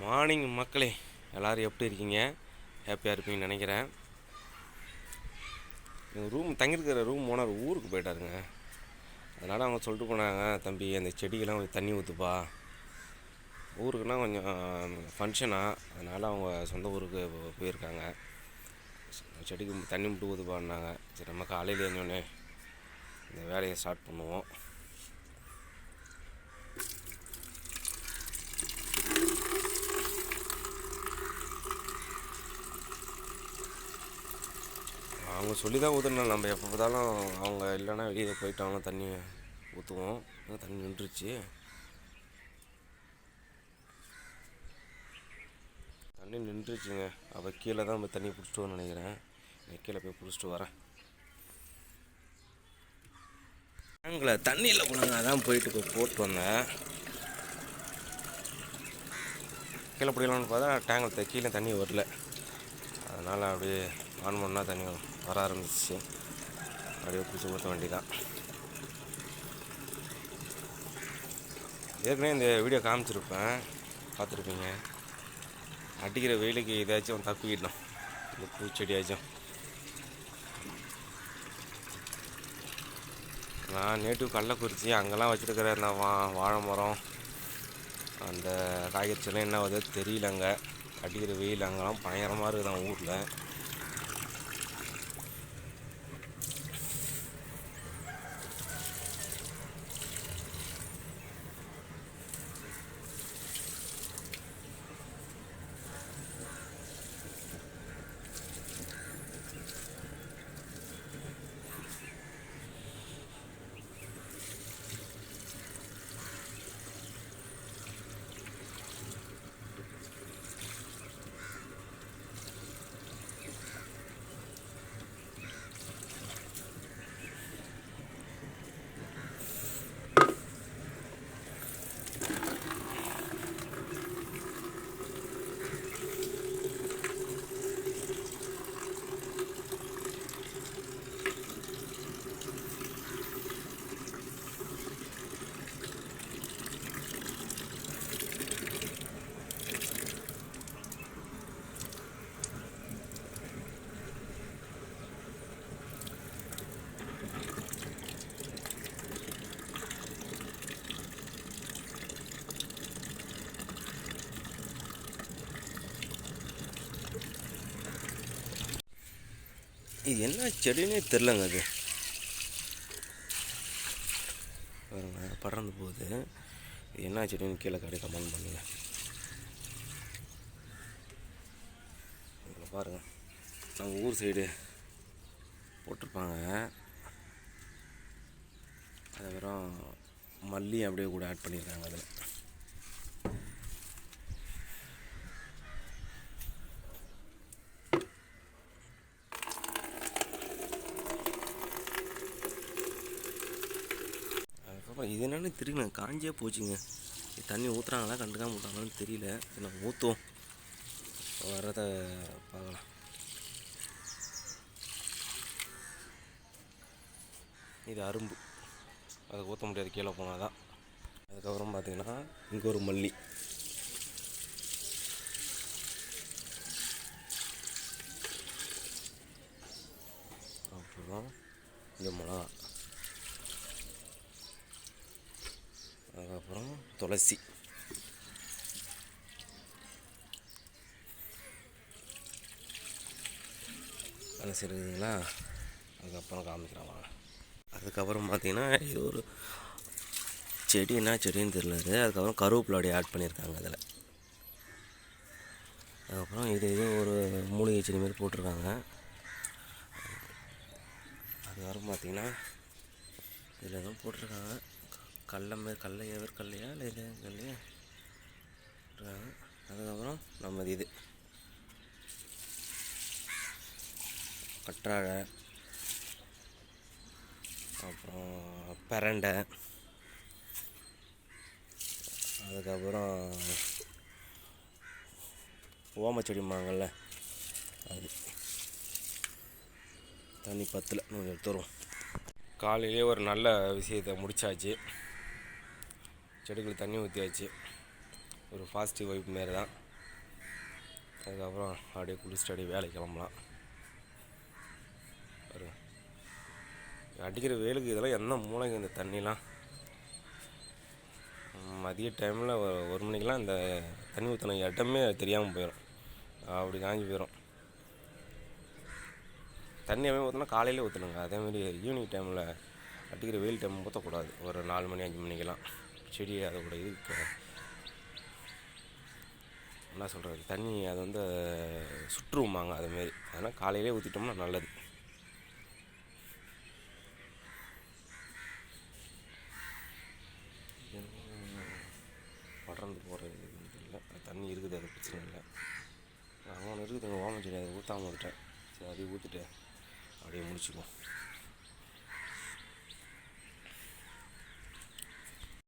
Morning மக்களே எல்லோரும் எப்படி இருக்கீங்க? ஹாப்பியாக இருப்பீங்கன்னு நினைக்கிறேன். ரூம் தங்கியிருக்கிற ரூம் ஓனர் ஊருக்கு போயிட்டாருங்க. அதனால் அவங்க சொல்லிட்டு போனாங்க தம்பி அந்த செடிக்கெல்லாம் கொஞ்சம் தண்ணி ஊற்றுப்பா ஊருக்குன்னா கொஞ்சம் ஃபங்க்ஷனாக அதனால் அவங்க சொந்த ஊருக்கு போயிருக்காங்க. செடிக்கு தண்ணி மட்டும் ஊற்றுப்பான்னாங்க சரி நம்ம காலையில் எழுந்தோடனே இந்த வேலையை ஸ்டார்ட் பண்ணுவோம். அவங்க சொல்லி தான் ஊற்றுனா நம்ம எப்போ பார்த்தாலும் அவங்க இல்லைன்னா வெளியே போயிட்டாங்கன்னா தண்ணி ஊற்றுவோம் தண்ணி நின்றுச்சு. தண்ணி நின்றுச்சுங்க. அப்போ கீழே தான் போய் தண்ணி பிடிச்சிட்டு நினைக்கிறேன். நான் கீழே போய் பிடிச்சிட்டு வரேன். டேங்கில் தண்ணியில் போனாங்க அதான் போயிட்டு போய் போட்டு வந்தேன். கீழே பிடிக்கலாம்னு பார்த்தா டேங்கில் கீழே தண்ணி வரல. அதனால் அப்படியே ஆன் பண்ணால் தண்ணி வரும். வர ஆரம்பிச்சிச்சு. அப்படியே பிடிச்சி வண்டி வேண்டியதான் ஏற்கனவே இந்த வீடியோ காமிச்சிருப்பேன். பார்த்துருப்பீங்க. அடிக்கிற வெயிலுக்கு ஏதாச்சும் தப்பிக்கிட்டோம் இந்த பூச்செடியாச்சும். நான் நேட்டிவ் கள்ளக்குறிச்சி அங்கெல்லாம் வச்சுருக்கிற இந்த வா வாழை மரம் அந்த காய்கறிச்செல்லாம் என்ன வருது தெரியலங்க. அடிக்கிற வெயில் அங்கெல்லாம் பயங்கரமாக இருக்குதான் ஊரில். இது என்ன செடினே தெரிலங்க அது. பாருங்க பறந்து போகுது. இது என்ன செடின்னு கீழே கடை கமெண்ட் பண்ணுங்க. இதில் பாருங்க நம்ம ஊர் சைடு போட்டிருப்பாங்க. அதுக்கப்புறம் மல்லி அப்படியே கூட ஆட் பண்ணியிருக்காங்க அதில். அப்புறம் இது என்னென்னு தெரியல. காஞ்சே போச்சுங்க. தண்ணி ஊற்றுறாங்களா கண்டுக்காம விட்டாங்களான்னு தெரியல. சரி நம்ம ஊற்றுவோம் வர்றத பார்க்கலாம். இது அரும்பு. அதை ஊற்ற முடியாது கீழே போனால் தான் அதுக்கப்புறம் பார்த்தீங்கன்னா இங்கே ஒரு மல்லி அப்புறம் இங்கே மிளகா அதுக்கப்புறம் துளசி. துளசி இருக்குதுங்களா அதுக்கப்புறம் காமிக்கிறேன் வாங்க. அதுக்கப்புறம் பார்த்தீங்கன்னா இது ஒரு செடி என்ன செடின்னு தெரியல அதுக்கப்புறம் கருவேப்பிலோடைய ஆட் பண்ணியிருக்காங்க அதில் அதுக்கப்புறம் இது இது ஒரு மூலிகை செடி மாதிரி போட்டிருக்காங்க. அதுக்கப்புறம் பார்த்தீங்கன்னா இதில் எதுவும் போட்டிருக்காங்க. கடல மாரி கடலையா வேறு கடலையா இல்லை இது கடலையா அதுக்கப்புறம் நம்ம இது. கற்றாழை. அப்புறம் பரண்டை. அதுக்கப்புறம் ஓமச்செடிம்பாங்கள்ல அது. தண்ணி பத்தில் கொஞ்சம் எடுத்துருவோம். காலையிலேயே காலையிலே ஒரு நல்ல விஷயத்தை முடிச்சாச்சு. செடிகளுக்கு தண்ணி ஊற்றியாச்சு ஒரு பாசிட்டிவ் வைப் மாரி தான் அதுக்கப்புறம் அப்படியே குளிச்சுட்டு அப்படியே வேலைக்கு கிளம்பலாம். பாருங்க அடிக்கிற வெயிலுக்கு இதெல்லாம் என்ன மூளைங்க இந்த தண்ணிலாம்? மதிய டைமில் ஒரு மணிக்கெலாம் இந்த தண்ணி ஊற்றின இடமே தெரியாமல் போயிடும் அப்படி காஞ்சி போயிடும் தண்ணி எப்பயும் ஊற்றினா காலையிலே ஊற்றணுங்க அதேமாரி ஈவினிங் டைமில் அடிக்கிற வெயில் டைம் ஊற்றக்கூடாது ஒரு நாலு மணி அஞ்சு மணிக்கெல்லாம். செடி அதோட இது என்ன சொல்கிறது தண்ணி அது வந்து சுற்றுமாங்க அதுமாரி அதனால் காலையிலே ஊற்றிட்டோம்னா நல்லது. படர்ந்து போகிறது இல்லை தண்ணி இருக்குது அது பிரச்சனை இல்லை. அவன் ஒன்று ஓமம் செடி அதை ஊற்றாம விட்டேன் சரி அதையும் ஊற்றிட்டு அப்படியே முடிச்சுக்குவோம்.